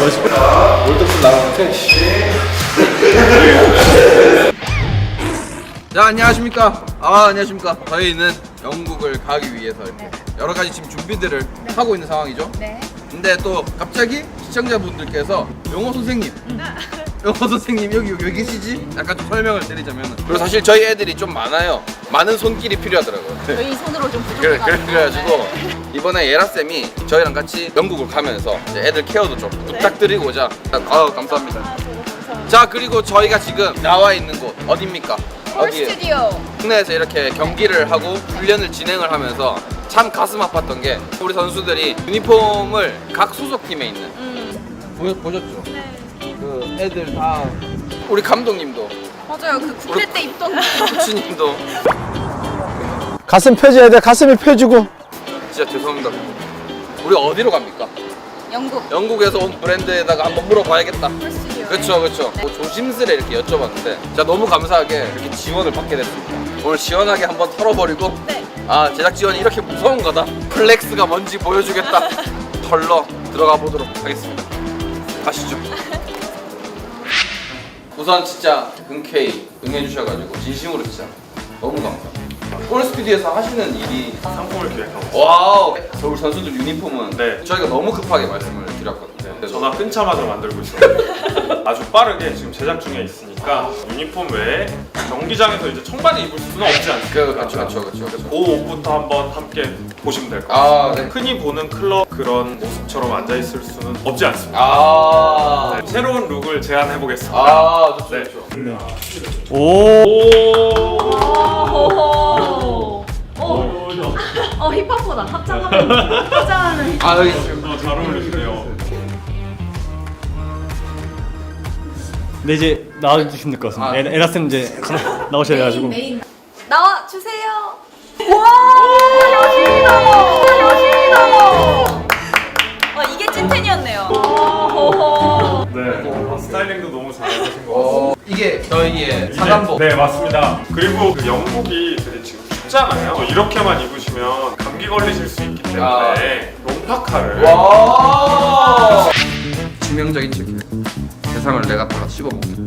월드컵 나가는데 자 안녕하십니까? 아 안녕하십니까? 저희는 영국을 가기 위해서 이렇게 여러 가지 지금 준비들을 하고 있는 상황이죠. 네. 근데 또 갑자기 시청자분들께서 영어 선생님 영어 선생님 여기 여기 계시지? 약간 좀 설명을 드리자면 그리고 사실 저희 애들이 좀 많아요 많은 손길이 필요하더라고요 저희 손으로 좀 그래, 부족해가지고. 그래, 그래가지고 이번에 예라쌤이 저희랑 같이 영국을 가면서 이제 애들 케어도 좀 부탁드리고자 아 감사합니다 자 그리고 저희가 지금 나와 있는 곳 어딥니까? 홀 스튜디오. 국내에서 이렇게 경기를 하고 훈련을 진행을 하면서 참 가슴 아팠던 게 우리 선수들이 유니폼을 각 소속팀에 있는 음. 보, 보셨죠? 네. 그 애들 다 우리 감독님도 맞아요. 그 국대 때 입던 코치님도. 가슴 펴줘야 돼. 가슴이 펴주고. 진짜 죄송합니다. 우리 어디로 갑니까? 영국. 영국에서 온 브랜드에다가 한번 물어봐야겠다. 그렇죠 그렇죠 네. 뭐 조심스레 이렇게 여쭤봤는데 진짜 너무 감사하게 이렇게 지원을 받게 됐습니다. 오늘 시원하게 한번 털어버리고 네. 아 제작 지원이 이렇게 무서운 거다. 플렉스가 뭔지 보여주겠다. 털러 들어가 보도록 하겠습니다. 가시죠 우선 진짜 흔쾌히 응해주셔가지고 진심으로 진짜 너무 감사합니다. 올 스튜디오에서 하시는 일이 상품을 기획하고 와우! 서울 선수들 유니폼은 네. 저희가 너무 급하게 말씀을 드렸거든요. 전화 끊자마자 만들고 있어요. 아주 빠르게 지금 제작 중에 있으니 까 유니폼 외에 경기장에서 이제 청바지 입을 수는 없지 않습니까? 그, 그렇죠 그렇죠 그렇죠 그렇죠 그 옷부터 한번 함께 보시면 될 것 같아요. 아, 네. 흔히 보는 클럽 그런 모습처럼 앉아 있을 수는 없지 않습니다. 아, 네, 새로운 룩을 제안해 보겠습니다. 아, 좋죠, 네. 좋죠. 오. 오. 오. 어 힙합보다 합장하면 합장하는 힙합. 아, 여기 잘 어울리시네요. 네 이제 나와주시면 될 것 같습니다. 아. 에- 에라쌤 이제 나오셔야 메인 나와 주세요. 와 여신이다. 여신이다. 어 이게 찐텐이었네요. 오. 네. 스타일링도 너무 잘하신 것 같습니다. 어, 이게 저희의 사단복. 네, 맞습니다. 그리고 그 영국이 되게 지금 춥잖아요. 또 이렇게만 입으시면 감기 걸리실 수 있기 때문에 아. 롱파카를 와. 치명적인 책. 세상을 내가 다 씹어먹는.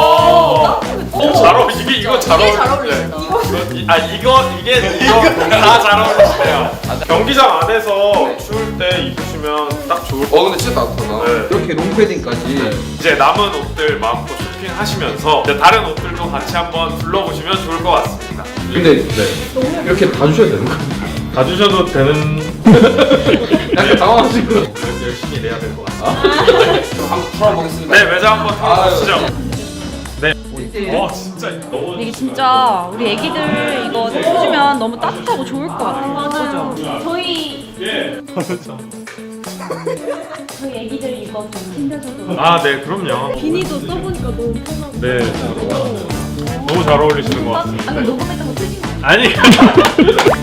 어, 잘 어울 이게 이거 잘 이게 어울 잘 어울리시다. 이거 이- 아 이거 이게 이거 다 잘 어울리시네요. 경기장 안에서 추울 때 입으시면 딱 좋을 것 어, 근데 진짜 따뜻하다. 네. 이렇게 롱패딩까지. 이제 남은 옷들 마음껏 쇼핑하시면서 이제 다른 옷들도 같이 한번 둘러보시면 좋을 것 같습니다. 근데 네. 이렇게 다 주셔야 되는 거예요? 가주셔도 되는 약간 당황하시고. 열심히 내야 될 것. 아, 한번 털어보겠습니다. 네 매장 한번 털어보시죠. 와 진짜 너무 이게 진짜 우리 애기들 이거 해주면 너무 따뜻하고 좋을 것 같아요. 그죠? 저희 예. 저희 애기들 이거 좀 챙겨줘도 아, 네, 그럼요. 비니도 써보니까 너무 편하고 네. 너무 잘 어울리시는 것 같습니다. 녹음했다고 틀린 거 아니,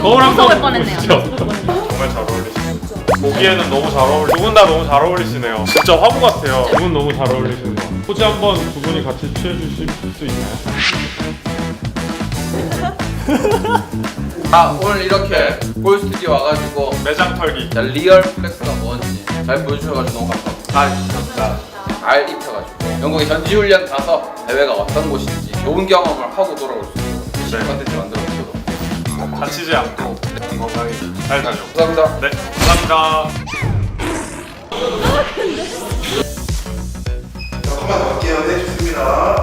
거울 한번 무서울 뻔했네요. 보시죠. 정말 잘 어울리시네요. 보기에는 너무 잘 어울리. 두분 다 너무 잘 어울리시네요. 진짜 화보 같아요. 두 분 너무 잘 같아요. 포즈 한번 두 분이 같이 취해주실 수 있나요? 아, 오늘 이렇게 골 스튜디오 와가지고 매장 털기. 진짜 리얼 플렉스가 뭔지 잘 보여주셔가지고 너무 감사합니다. 잘 진짜 잘 입혀가지고 영국에 전지훈련 가서 대회가 어떤 곳인지 좋은 경험을 하고 돌아올 수 있도록 열심히 네. 컨텐츠 만들어 보도록 다치지 않고 건강히 잘 다녀. 감사합니다. 네, 감사합니다.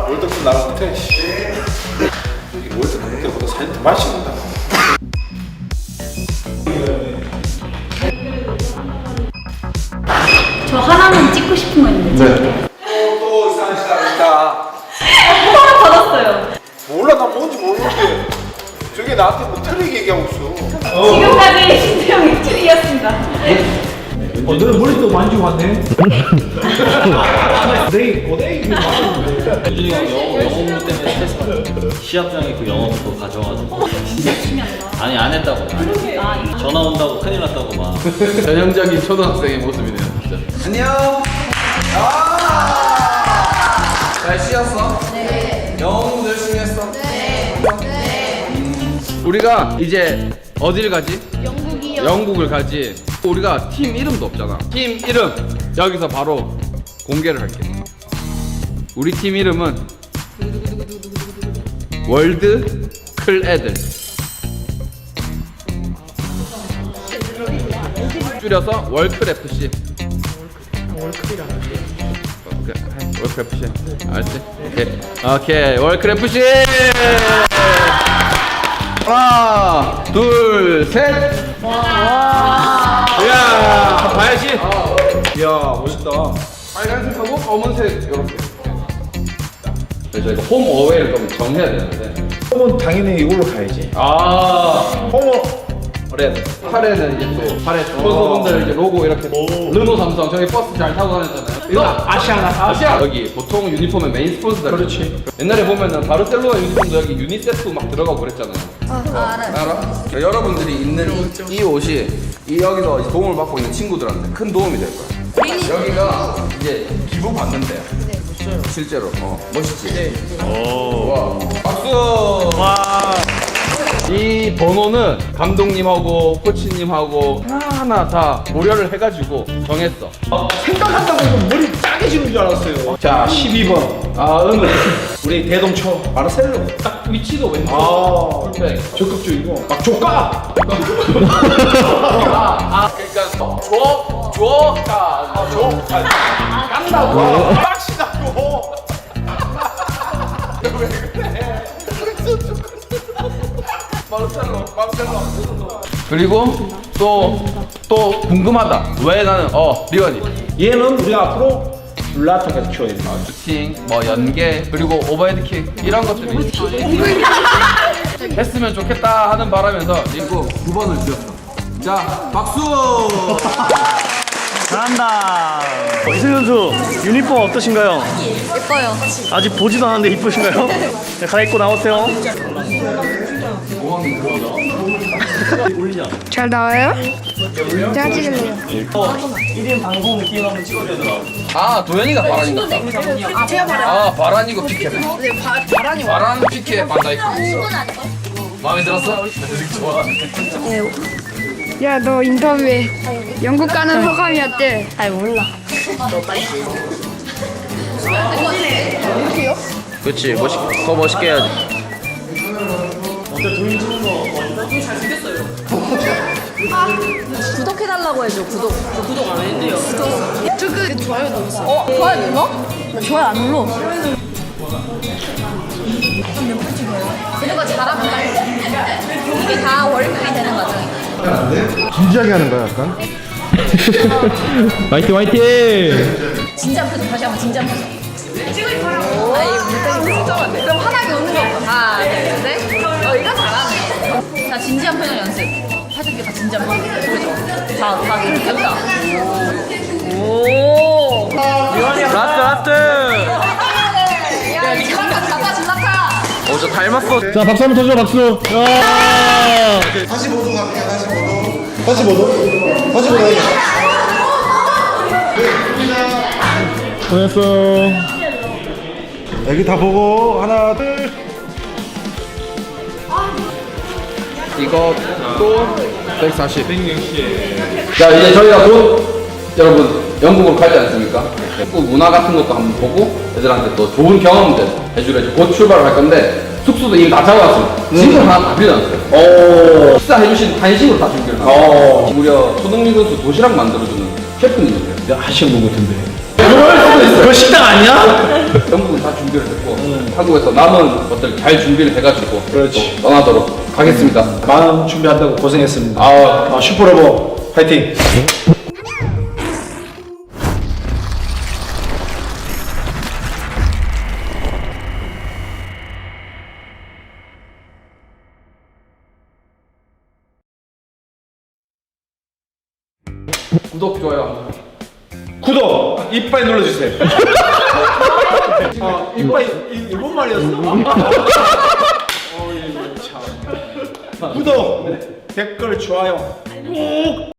월드컵 나가는데 여기 월드컵 때보다 사진 더 많이 찍는다 저 하나는 찍고 싶은 거 있는데 또 이상한 짓 합니다 허락 받았어요. 몰라 나 뭔지 모르겠게 저게 나한테 뭐 틀리게 얘기하고 있어 지금까지 신태영 일주일이었습니다. 어, 너는 머리도 만지고 왔네. 고데기, 고데기. 유진이가 영어, 영어 공부 때문에 스트레스 받아. 시합장에 그 영어 그거 가져와가지고. 아니, 안 했다고. 전화 온다고 큰일 났다고 막. 전형적인 초등학생의 모습이네요, 진짜. 안녕. 아! 잘 쉬었어? 네. 영어 공부 열심히 했어? 네. 우리가 이제 어딜 가지? 영국이요. 영국을 가지. 우리가 팀 이름도 없잖아. 팀 이름 여기서 바로 공개를 할게. 우리 팀 이름은 월드 클 애들. 줄여서 월클 FC. 월클 FC. 알지? 오케이. 월클 FC. 하나, 둘, 셋. 야, 봐야지. 이야 멋있다. 빨간색하고 검은색 이렇게. 그래서 이거 홈 어웨이를 좀 정해야 되는데. 그러면 당연히 이걸로 가야지. 아, 어머. 레드. 팔에는 이제 또 팔에 스폰서분들 이제 로고 이렇게. 르노 삼성 저기 버스 잘 타고 다녔잖아요. 이거 아시아나 아시아 여기 보통 유니폼의 메인 스폰서들. 그렇지. 옛날에 보면은 바르셀로나 유니폼도 여기 유니세프 막 들어가고 그랬잖아요. 아, 알아요. 알아? 그러니까 여러분들이 입는 이, 이 옷이 이 여기서 이제 도움을 받고 있는 친구들한테 큰 도움이 될 거야. 여기가 이제 기부 받는데. 실제로. 어, 멋있지? 와. 박수! 이 번호는 감독님하고 코치님하고 하나하나 다 고려를 해가지고 정했어. 생각한다고 해서 머리 짜게 지는 줄 알았어요. 자 12번. 아, 은을. 우리 대동초 마르셀로. 딱 위치도 왼쪽. 아 네. 적극적이고 막 조까. 아, 그러니까 줘, 줘, 까, 줘, 까. 깐다고. 빡시다고. 마르셀로, 마르셀로. 그리고 또, 또 궁금하다. 왜 나는, 어, 리원이. 얘는 우리가 앞으로 룰라통까지 키워야 돼. 슈팅, 뭐 연계, 그리고 오버헤드킥 이런 것들이 했으면 좋겠다 하는 바람에서 이거 9번을 지었어. 자, 박수! 잘한다. 어, 이승 선수 유니폼 어떠신가요? 예뻐요. 아직 보지도 않았는데 이쁘신가요? 네, 갈아입고 나오세요. 잘 나와요? 제가 찍을래요. 1인 방송 느낌 한번 찍어야 되더라. 아, 도현이가 바란인가? 아, 제가 바람. 아, 바란이고 피케. 네, 바, 바람이 와. 바란 피케 반다이크. 마음에 들었어? 좋아. 야, 너 인터뷰에 영국 가는 소감이 어때? 잘 몰라. 그렇지, 멋있, 더 멋있게 해야지. 구독해달라고 해줘, 구독. 저 구독 안 했는데요. 구독. 저 그 좋아요 눌렀어. 어, 좋아요 눌러? 나 좋아요 안 눌러. 이런 거 잘하면 되는 과정이에요. 진지하게 하는 거야 약간? 화이팅 화이팅! 진지한 표정 다시 한번 진지한 표정. 찍으라고. 아이 물병이 진정한데. 그럼 환하게 웃는 거. 하나, 둘, 셋. 어 이거 잘하네. 자 진지한 표정 연습. 하드게 다 진지한 표정. 그죠? 자, 다 했다. 오. 라스트 라스트! 저 닮았어. 자 박수 한번 쳐줘 박수. 야! 다시 보도 갈게요 다시 보도. 다시 보도. 다시 보도. 고생했어. 여기 다 보고 하나 둘. 이것도 140. 160. 자, 이제 저희가 곧 여러분 영국으로 가지 않습니까? 축구 문화 같은 것도 한번 보고 애들한테 또 좋은 경험들 해주려 이제 곧 출발을 할 건데 숙소도 이미 다 잡아왔습니다. 짐을 하나 다 빌려놨어요. 식사 해주신 한식으로 다 준비를 해놨어요. 무려 손흥민 선수 도시락 만들어주는 셰프님이세요. 내가 하시는 분 같은데. 그럴 수도 있어요. 그 식당 아니야? 영국은 다 준비를 했고 한국에서 남은 것들 잘 준비를 해가지고 그렇지. 또 떠나도록 하겠습니다. 많은 준비한다고 고생했습니다. 아, 아, 슈퍼로버 파이팅. 구독 좋아요. 구독 이빨 눌러주세요. 아 이빨 이- 일본 말이었어. 참. 구독 댓글 좋아요 꼭